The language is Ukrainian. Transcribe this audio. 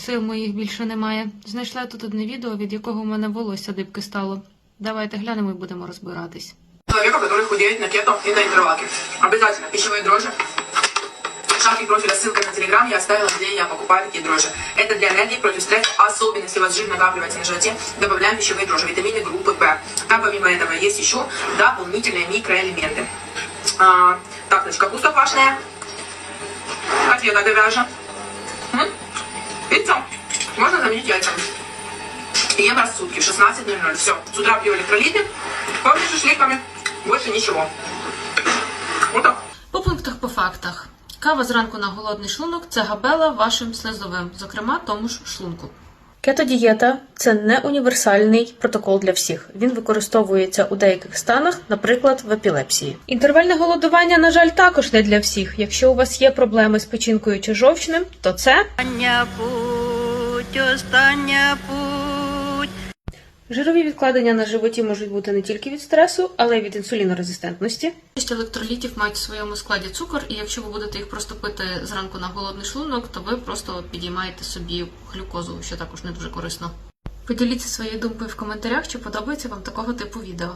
Сил моїх більше немає. Знайшла тут одне відео, від якого в мене волосся дибки стало. Давайте глянемо і будемо розбиратись. человека, который худеет на кето и на интервалке. Обязательно пищевые дрожжи. Шапки профиля, ссылка на телеграм я оставила, где я покупаю такие дрожжи. Это для энергии, против стресса, особенно если у вас жир накапливается на животе, добавляем пищевые дрожжи, витамины группы П. Там помимо этого есть еще дополнительные микроэлементы. А, так, значит, капуста квашеная, котлета говяжья, М? яйцо. Можно заменить яйцом. Ем раз в сутки, в 16.00. Все, с утра пью электролиты, помню шашлыками, больше ничего. Вот так. По пунктах по фактах. Кава зранку на голодний шлунок це габела вашим слизовим, зокрема тому ж шлунку. Кетодієта це не універсальний протокол для всіх. Він використовується у деяких станах, наприклад, в епілепсії. Інтервальне голодування, на жаль, також не для всіх. Якщо у вас є проблеми з печінкою чи жовчним, то це Остання путь, остання путь. Жирові відкладення на животі можуть бути не тільки від стресу, але й від інсулінорезистентності. Більшість електролітів мають в своєму складі цукор, і якщо ви будете їх просто пити зранку на голодний шлунок, то ви просто підіймаєте собі глюкозу, що також не дуже корисно. Поділіться своєю думкою в коментарях, чи подобається вам такого типу відео.